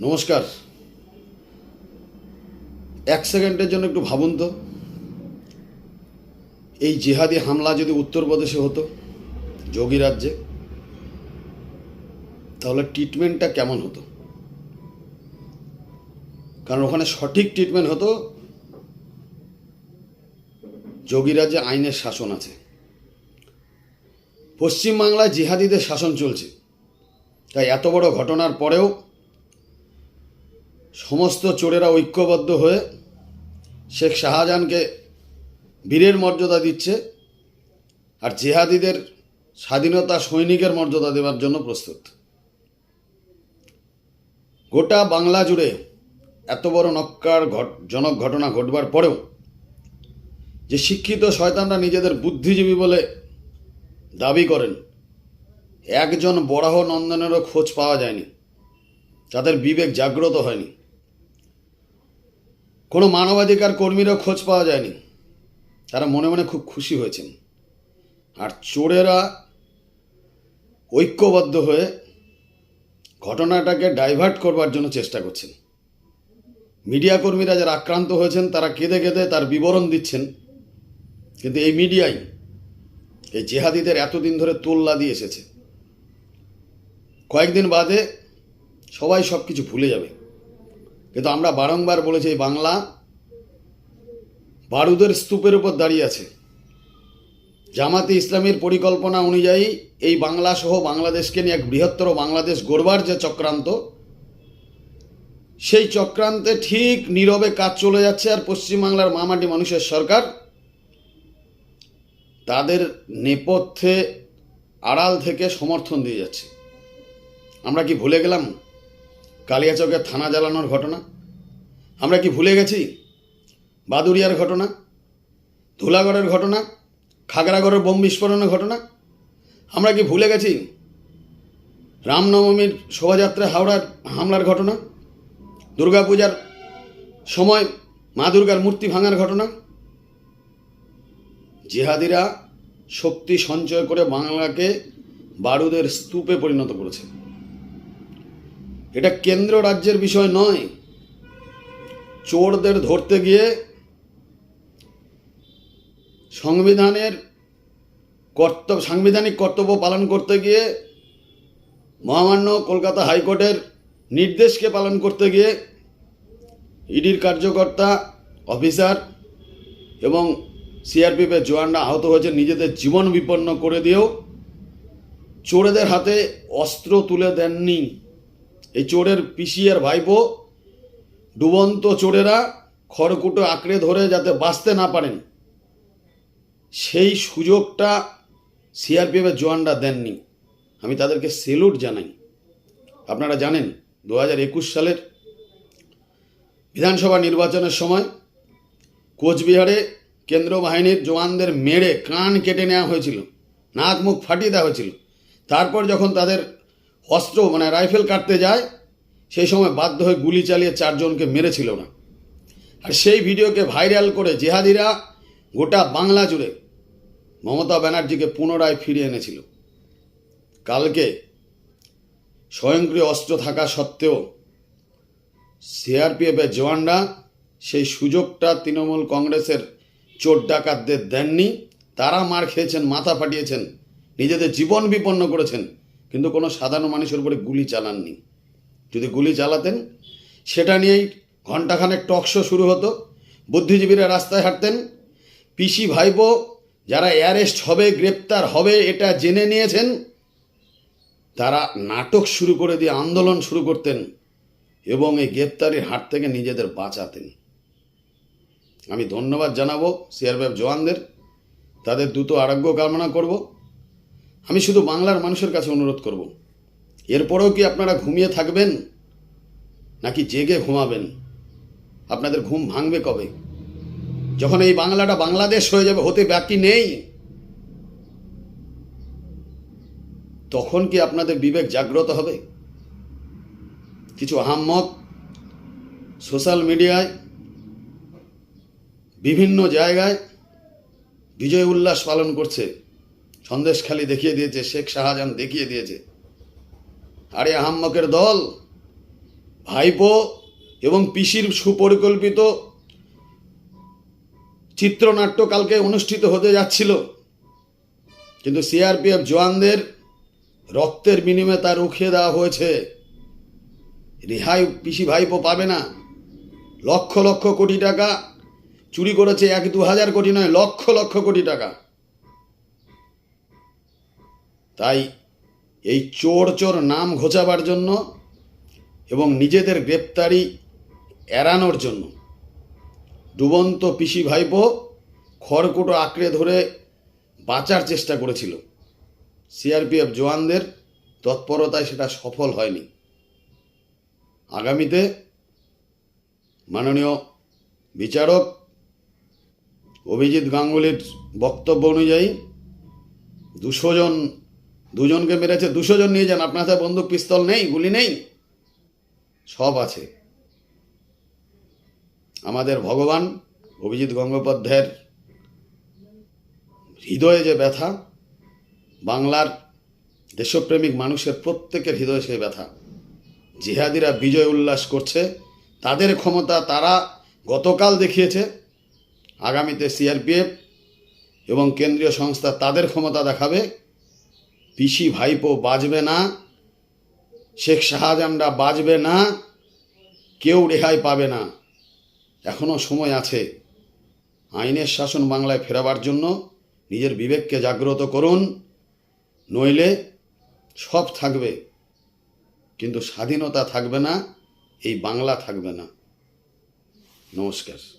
নমস্কার। এক সেকেন্ডের জন্য একটু ভাবুন তো। এই জিহাদি হামলা যদি উত্তরপ্রদেশে হতো, যোগী রাজ্যে, তাহলে ট্রিটমেন্টটা কেমন হতো? কারণ ওখানে সঠিক ট্রিটমেন্ট হতো, যোগী রাজ্যে আইনের শাসন আছে। পশ্চিমবাংলায় জিহাদিদের শাসন চলছে। তাই এত বড় ঘটনার পরেও সমস্ত চোরেরা ঐক্যবদ্ধ হয়ে শেখ শাহজাহানকে বীরের মর্যাদা দিচ্ছে আর জেহাদিদের স্বাধীনতা সৈনিকের মর্যাদা দেওয়ার জন্য প্রস্তুত। গোটা বাংলা জুড়ে এত বড় নক্কার জনক ঘটনা ঘটবার পরেও যে শিক্ষিত শয়তানরা নিজেদের বুদ্ধিজীবী বলে দাবি করেন, একজন বরাহ নন্দনেরও খোঁজ পাওয়া যায়নি, তাদের বিবেক জাগ্রত হয়নি। কোনো মানবাধিকার কর্মীরও খোঁজ পাওয়া যায়নি। তারা মনে মনে খুব খুশি হয়েছেন। আর চোরেরা ঐক্যবদ্ধ হয়ে ঘটনাটাকে ডাইভার্ট করবার জন্য চেষ্টা করছেন। মিডিয়া কর্মীরা যারা আক্রান্ত হয়েছেন, তারা কেঁদে কেঁদে তার বিবরণ দিচ্ছেন। কিন্তু এই মিডিয়াই এই জেহাদিদের এতদিন ধরে তোল্লা দিয়ে এসেছে। কয়েকদিন বাদে সবাই সব কিছু ভুলে যাবে। কিন্তু আমরা বারংবার বলেছি বাংলা বারুদের স্তূপের উপর দাঁড়িয়ে আছে। জামাতে ইসলামের পরিকল্পনা অনুযায়ী এই বাংলা সহ বাংলাদেশকে নিয়ে এক বৃহত্তর বাংলাদেশ গড়বার যে চক্রান্ত, সেই চক্রান্তে ঠিক নীরবে কাজ চলে যাচ্ছে আর পশ্চিমবাংলার মামাটি মানুষের সরকার। তাদের নেপথ্যে আড়াল থেকে সমর্থন দিয়ে যাচ্ছে। আমরা কি ভুলে গেলাম? কালিয়াচকের থানা জ্বালানোর ঘটনা? আমরা কি ভুলে গেছি? বাদুরিয়ার ঘটনা? ধুলাগড়ের ঘটনা? খাগড়াগড়ের বোম বিস্ফোরণের ঘটনা? আমরা কি ভুলে গেছি? রামনবমীর শোভাযাত্রা হাওড়ার হামলার ঘটনা? দুর্গাপূজার সময় মা দুর্গার মূর্তি ভাঙার ঘটনা? জেহাদিরা শক্তি সঞ্চয় করে বাংলাকে বারুদের স্তূপে পরিণত করেছে। এটা কেন্দ্র রাজ্যের বিষয় নয়। চোরদের ধরতে গিয়ে সংবিধানের কর্তব্য সাংবিধানিক কর্তব্য পালন করতে গিয়ে মহামান্য কলকাতা হাইকোর্টের নির্দেশকে পালন করতে গিয়ে ইডির কার্যকর্তা, অফিসার এবং সিআরপিএফের জওয়ানরা আহত হয়েছে। নিজেদের জীবন বিপন্ন করে দিয়েও চোরেদের হাতে অস্ত্র তুলে দেননি। এই চোরের পিসিয়ার ভাইপো, ডুবন্ত চোরেরা খড়কুটো আঁকড়ে ধরে যাতে বাঁচতে না পারেন, সেই সুযোগটা সিআরপিএফের জওয়ানরা দেননি। আমি তাদেরকে সেলুট জানাই। আপনারা জানেন, দু হাজার একুশ সালের বিধানসভা নির্বাচনের সময় কোচবিহারে কেন্দ্র বাহিনীর জওয়ানদের মেরে কান কেটে নেওয়া হয়েছিল, নাক মুখ ফাটিয়ে দেওয়া হয়েছিল। তারপর যখন তাদের অস্ত্র মানে রাইফেল কাটতে যায়, সেই সময় বাধ্য হয়ে গুলি চালিয়ে চারজনকে মেরেছিল না। আর সেই ভিডিওকে ভাইরাল করে জেহাদিরা গোটা বাংলা জুড়ে মমতা ব্যানার্জিকে পুনরায় ফিরিয়ে এনেছিল। কালকে স্বয়ংক্রিয় অস্ত্র থাকা সত্ত্বেও সিআরপিএফের জওয়ানরা সেই সুযোগটা তৃণমূল কংগ্রেসের চোর ডাকাতদের দেননি। তারা মার খেয়েছেন, মাথা ফাটিয়েছেন, নিজেদের জীবন বিপন্ন করেছেন। কিন্তু কোনো সাধারণ মানুষের উপরে গুলি চালাননি। যদি গুলি চালাতেন, সেটা নিয়েই ঘণ্টাখানেক টকশো শুরু হতো। বুদ্ধিজীবীরা রাস্তায় হাঁটতেন। পিসি ভাইপো, যারা অ্যারেস্ট হবে, গ্রেপ্তার হবে, এটা জেনে নিয়েছেন। তারা নাটক শুরু করে দিয়ে আন্দোলন শুরু করতেন এবং এই গ্রেপ্তারির হাত থেকে নিজেদের বাঁচাতেন। আমি ধন্যবাদ জানাব সিআরপিএফ জওয়ানদের। তাদের দ্রুত আরোগ্য কামনা করব। আমি শুধু বাংলার মানুষের কাছে অনুরোধ করব। এরপরেও কি আপনারা ঘুমিয়ে থাকবেন? নাকি জেগে ঘুমাবেন? আপনাদের ঘুম ভাঙবে কবে? যখন এই বাংলাটা বাংলাদেশ হয়ে যাবে, হতে বাকি নেই। তখন কি আপনাদের বিবেক জাগ্রত হবে? কিছু আহাম্মক সোশ্যাল মিডিয়ায়, বিভিন্ন জায়গায় বিজয় উল্লাস পালন করছে। সন্দেশখালি দেখিয়ে দিয়েছে, শেখ শাহজাহান দেখিয়ে দিয়েছে। আরে আহাম্মকের দল, ভাইপো এবং পিসির সুপরিকল্পিত চিত্রনাট্য কালকে অনুষ্ঠিত হতে যাচ্ছিল। কিন্তু সিআরপিএফ জওয়ানদের রক্তের বিনিময়ে তা রুখিয়ে দেওয়া হয়েছে। রেহাই পিসি ভাইপো পাবে না। লক্ষ লক্ষ কোটি টাকা চুরি করেছে এক দু হাজার কোটি নয়, লক্ষ লক্ষ কোটি টাকা। তাই এই চোর চোর নাম ঘোচাবার জন্য এবং নিজেদের গ্রেপ্তারি এড়ানোর জন্য ডুবন্ত পিসি ভাইপো খড়কুটো আঁকড়ে ধরে বাঁচার চেষ্টা করেছিল। সিআরপিএফ জওয়ানদের তৎপরতায় সেটা সফল হয়নি। আগামীতে মাননীয় বিচারক অভিজিৎ গাঙ্গুলির বক্তব্য অনুযায়ী দুশো জন দুজনকে মেরেছে, দুশো জন নিয়ে যান, আপনার হাতে বন্দুক, পিস্তল নেই, গুলি নেই, সব আছে। আমাদের ভগবান অভিজিৎ গঙ্গোপাধ্যায়ের হৃদয়ে যে ব্যথা, বাংলার দেশপ্রেমিক মানুষের প্রত্যেকের হৃদয়ে সেই ব্যথা। জিহাদিরা বিজয় উল্লাস করছে, তাদের ক্ষমতা তারা গতকাল দেখিয়েছে, আগামীতে সিআরপিএফ এবং কেন্দ্রীয় সংস্থা তাদের ক্ষমতা দেখাবে। পিসি ভাইপো বাজবে না, শেখ শাহজাহানরা বাজবে না, কেউ রেহাই পাবে না। এখনও সময় আছে। আইনের শাসন বাংলায় ফেরাবার জন্য নিজের বিবেককে জাগ্রত করুন, নইলে সব থাকবে। কিন্তু স্বাধীনতা থাকবে না, এই বাংলা থাকবে না। নমস্কার।